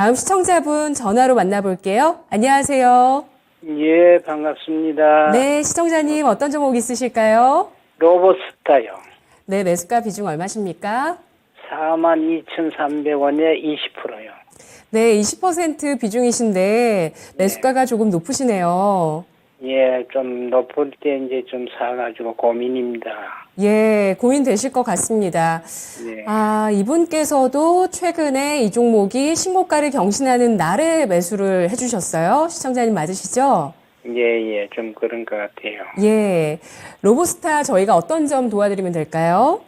다음 시청자분 전화로 만나볼게요. 안녕하세요. 예, 반갑습니다. 네, 시청자님 어떤 종목 있으실까요? 로봇스타요. 네, 매수가 비중 얼마십니까? 42,300원에 20%요. 네, 20% 비중이신데 매수가가 조금 높으시네요. 예, 좀 높을 때 이제 좀 사가지고 고민입니다. 예, 고민되실 것 같습니다. 예. 아, 이분께서도 최근에 이 종목이 신고가를 경신하는 날에 매수를 해주셨어요. 시청자님 맞으시죠? 예, 예, 좀 그런 것 같아요. 예. 로보스타 저희가 어떤 점 도와드리면 될까요?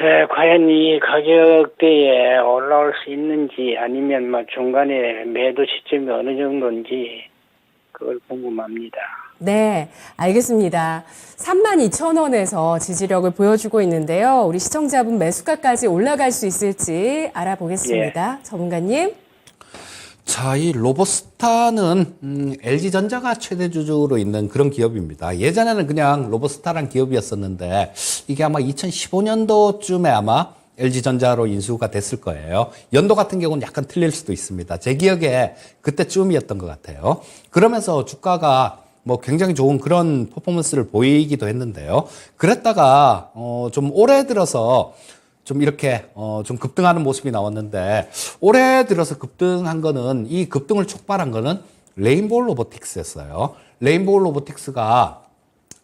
에, 과연 이 가격대에 올라올 수 있는지 아니면 뭐 중간에 매도 시점이 어느 정도인지 그걸 궁금합니다. 네, 알겠습니다. 32,000원에서 지지력을 보여주고 있는데요. 우리 시청자분 매수가까지 올라갈 수 있을지 알아보겠습니다. 전문가님. 자, 이 로보스타는 음, LG전자가 최대 주주로 있는 그런 기업입니다. 예전에는 그냥 로보스타란 기업이었었는데 이게 아마 2015년도쯤에 아마 LG전자로 인수가 됐을 거예요. 연도 같은 경우는 약간 틀릴 수도 있습니다. 제 기억에 그때쯤이었던 것 같아요. 그러면서 주가가 뭐 굉장히 좋은 그런 퍼포먼스를 보이기도 했는데요. 그랬다가 어, 좀 올해 들어서 좀 이렇게 어좀 급등하는 모습이 나왔는데 올해 들어서 급등한 거는 이 급등을 촉발한 거는 레인보우 로보틱스였어요. 레인보우 로보틱스가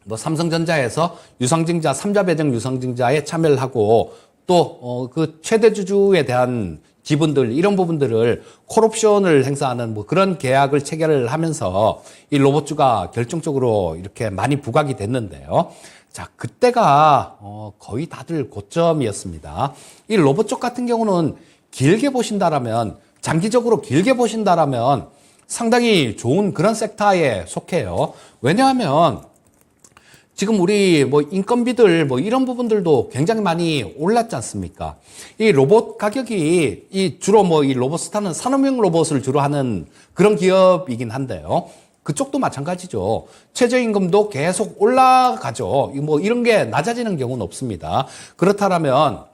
뭐 삼성전자에서 유상증자 삼자 배정 유상증자에 참여를 하고 또어그 최대 주주에 대한 지분들 이런 부분들을 콜옵션을 행사하는 뭐 그런 계약을 체결을 하면서 이 로봇주가 결정적으로 이렇게 많이 부각이 됐는데요. 자, 그때가 어, 거의 다들 고점이었습니다. 이 로봇 쪽 같은 경우는 길게 보신다라면 장기적으로 길게 보신다라면 상당히 좋은 그런 섹터에 속해요. 왜냐하면 지금 우리 뭐 인건비들 뭐 이런 부분들도 굉장히 많이 올랐지 않습니까? 이 로봇 가격이 이 주로 뭐 이 로봇스타는 산업용 로봇을 주로 하는 그런 기업이긴 한데요. 그쪽도 마찬가지죠. 최저임금도 계속 올라가죠. 뭐 이런 게 낮아지는 경우는 없습니다. 그렇다면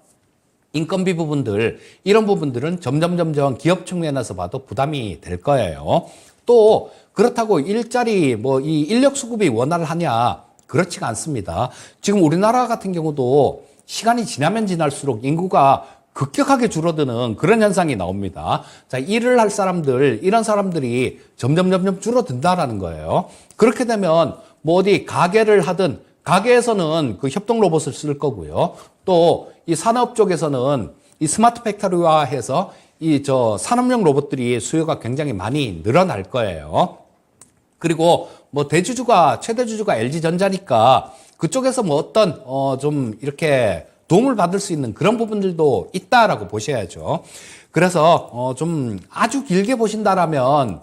인건비 부분들 이런 부분들은 점점 점점 기업 측면에서 봐도 부담이 될 거예요. 또 그렇다고 일자리 뭐 이 인력 수급이 원활 하냐 그렇지가 않습니다. 지금 우리나라 같은 경우도 시간이 지나면 지날수록 인구가 급격하게 줄어드는 그런 현상이 나옵니다. 자, 일을 할 사람들, 이런 사람들이 점점 점점 줄어든다라는 거예요. 그렇게 되면 뭐 어디 가게를 하든 가게에서는 그 협동 로봇을 쓸 거고요. 또 이 산업 쪽에서는 이 스마트 팩토리화 해서 이 저 산업용 로봇들이 수요가 굉장히 많이 늘어날 거예요. 그리고 뭐 대주주가 최대 주주가 LG전자니까 그쪽에서 뭐 어떤 어 좀 이렇게 도움을 받을 수 있는 그런 부분들도 있다라고 보셔야죠. 그래서 어 좀 아주 길게 보신다라면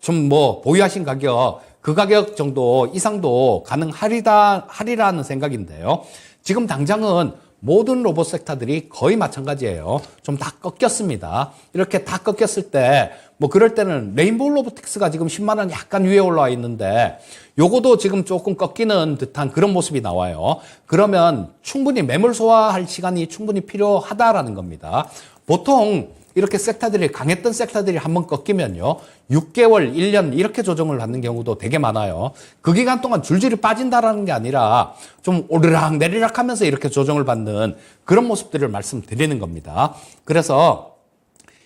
좀 뭐 보유하신 가격 그 가격 정도 이상도 가능하리다 하리라는 생각인데요. 지금 당장은 모든 로봇 섹터들이 거의 마찬가지예요. 좀 다 꺾였습니다. 이렇게 다 꺾였을 때, 뭐 그럴 때는 레인보우 로보틱스가 지금 10만 원 약간 위에 올라와 있는데, 요거도 지금 조금 꺾이는 듯한 그런 모습이 나와요. 그러면 충분히 매물 소화할 시간이 충분히 필요하다라는 겁니다. 보통 이렇게 섹터들이 강했던 섹터들이 한번 꺾이면요. 6개월, 1년 이렇게 조정을 받는 경우도 되게 많아요. 그 기간 동안 줄줄이 빠진다라는 게 아니라 좀 오르락 내리락 하면서 이렇게 조정을 받는 그런 모습들을 말씀드리는 겁니다. 그래서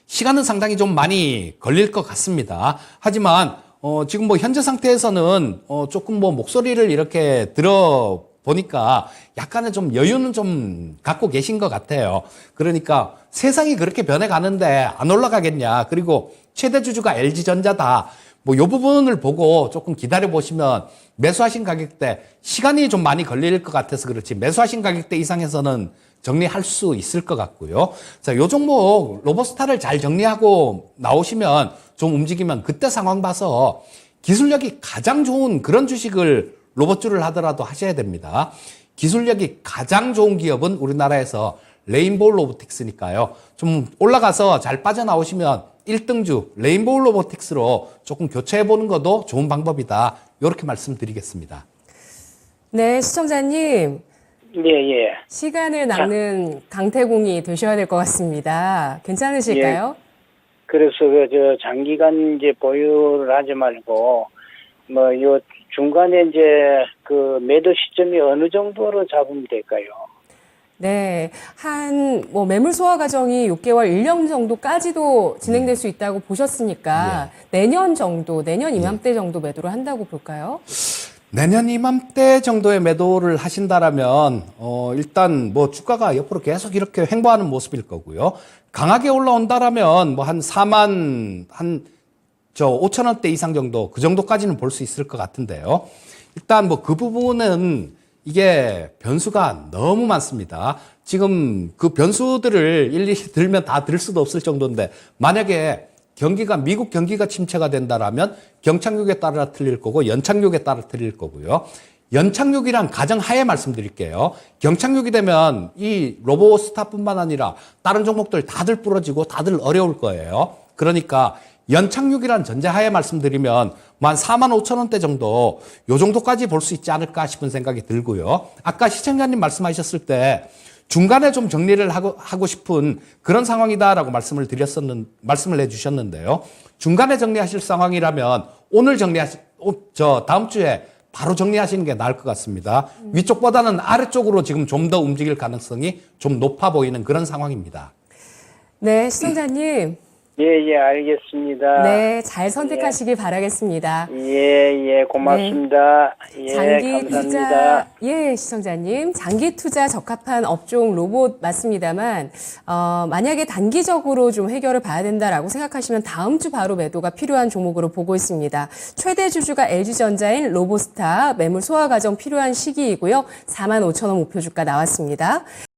시간은 상당히 좀 많이 걸릴 것 같습니다. 하지만 어, 지금 뭐 현재 상태에서는 어, 조금 뭐 목소리를 이렇게 들어 보니까 약간의 좀 여유는 좀 갖고 계신 것 같아요. 그러니까 세상이 그렇게 변해가는데 안 올라가겠냐. 그리고 최대 주주가 LG전자다. 뭐 요 부분을 보고 조금 기다려 보시면 매수하신 가격대 시간이 좀 많이 걸릴 것 같아서 그렇지 매수하신 가격대 이상에서는 정리할 수 있을 것 같고요. 자, 요 종목 로버스타를 잘 정리하고 나오시면 좀 움직이면 그때 상황 봐서 기술력이 가장 좋은 그런 주식을 로봇주를 하더라도 하셔야 됩니다. 기술력이 가장 좋은 기업은 우리나라에서 레인보우 로보틱스니까요. 좀 올라가서 잘 빠져나오시면 1등주 레인보우 로보틱스로 조금 교체해 보는 것도 좋은 방법이다. 이렇게 말씀드리겠습니다. 네, 시청자님. 예, 예. 시간을 낚는 강태공이 되셔야 될 것 같습니다. 괜찮으실까요? 그래서 그 저 장기간 이제 보유를 하지 말고 뭐 요 중간에 이제 그 매도 시점이 어느 정도로 잡으면 될까요? 네, 한 뭐 매물 소화 과정이 6개월, 1년 정도까지도 진행될 수 있다고 보셨으니까 내년 정도, 내년 이맘때 정도 매도를 한다고 볼까요? 내년 이맘때 정도의 매도를 하신다라면 어 일단 뭐 주가가 옆으로 계속 이렇게 횡보하는 모습일 거고요. 강하게 올라온다라면 뭐 한 4만 한 저 5천 원대 이상 정도 그 정도까지는 볼 수 있을 것 같은데요. 일단 뭐 그 부분은 이게 변수가 너무 많습니다. 지금 그 변수들을 일일이 들면 다 들 수도 없을 정도인데 만약에 경기가 미국 경기가 침체가 된다라면 경착륙에 따라 틀릴 거고 연착륙에 따라 틀릴 거고요. 연착륙이란 가정 하에 말씀드릴게요. 경착륙이 되면 이 로보스타뿐만 아니라 다른 종목들 다들 부러지고 다들 어려울 거예요. 그러니까 연착륙이란 전제하에 말씀드리면 만 4만 5천 원대 정도 요 정도까지 볼 수 있지 않을까 싶은 생각이 들고요. 아까 시청자님 말씀하셨을 때 중간에 좀 정리를 하고, 하고 싶은 그런 상황이다라고 말씀을 드렸었는, 말씀을 해주셨는데요. 중간에 정리하실 상황이라면 오늘 정리하시, 오, 저 다음 주에 바로 정리하시는 게 나을 것 같습니다. 위쪽보다는 아래쪽으로 지금 좀 더 움직일 가능성이 좀 높아 보이는 그런 상황입니다. 네, 시청자님. 예, 예, 알겠습니다. 네, 잘 선택하시길 바라겠습니다. 예, 예, 고맙습니다. 예, 네. 장기 감사합니다. 투자, 예, 시청자님. 장기 투자 적합한 업종 로봇 맞습니다만, 어, 만약에 단기적으로 좀 해결을 봐야 된다라고 생각하시면 다음 주 바로 매도가 필요한 종목으로 보고 있습니다. 최대 주주가 LG전자인 로보스타 매물 소화 과정 필요한 시기이고요. 4만 5천 원 목표 주가 나왔습니다.